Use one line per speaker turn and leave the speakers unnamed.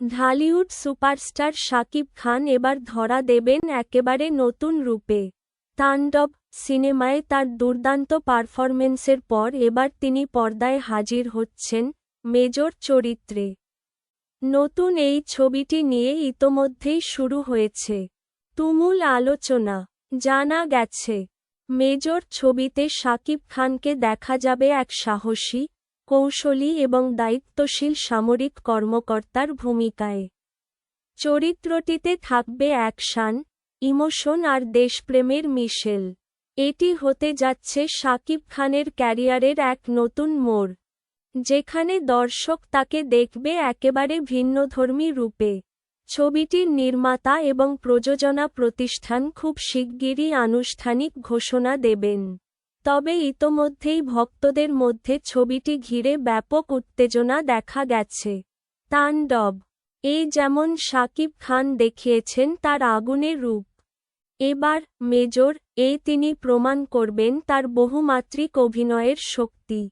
Dhallywood superstar Shakib Khan এবার ধরা দেবেন একেবারে নতুন রূপে। তাণ্ডব সিনেমায় তার দুর্দান্ত পারফরমেন্সের পর এবার তিনি পর্দায় হাজির হচ্ছেন মেজর চরিত্রে। নতুন এই ছবিটি নিয়ে ইতোমধ্যেই শুরু হয়েছে। তুমুল আলোচনা, জানা গেছে। মেজর ছবিতে শাকিব খানকে দেখা যাবে এক সাহসী কৌশলী এবং দায়িত্বশীল সামরিক কর্মকর্তার ভূমিকায়। চরিত্রটিতে থাকবে অ্যাকশান, ইমোশন আর দেশপ্রেমের মিশেল। এটি হতে যাচ্ছে শাকিব খানের ক্যারিয়ারের এক নতুন মোড়, যেখানে দর্শক তাকে দেখবে একেবারে ভিন্নধর্মী রূপে। ছবিটির নির্মাতা এবং প্রযোজনা প্রতিষ্ঠান খুব শিগগিরই আনুষ্ঠানিক ঘোষণা দেবেন। তবে ইতোমধ্যেই ভক্তদের মধ্যে ছবিটি ঘিরে ব্যাপক উত্তেজনা দেখা গেছে। তাণ্ডব। এই যেমন সাকিব খান দেখিয়েছেন তার আগুনের রূপ। এবার মেজর এই তিনি প্রমাণ করবেন তার বহুমাত্রিক অভিনয়ের শক্তি।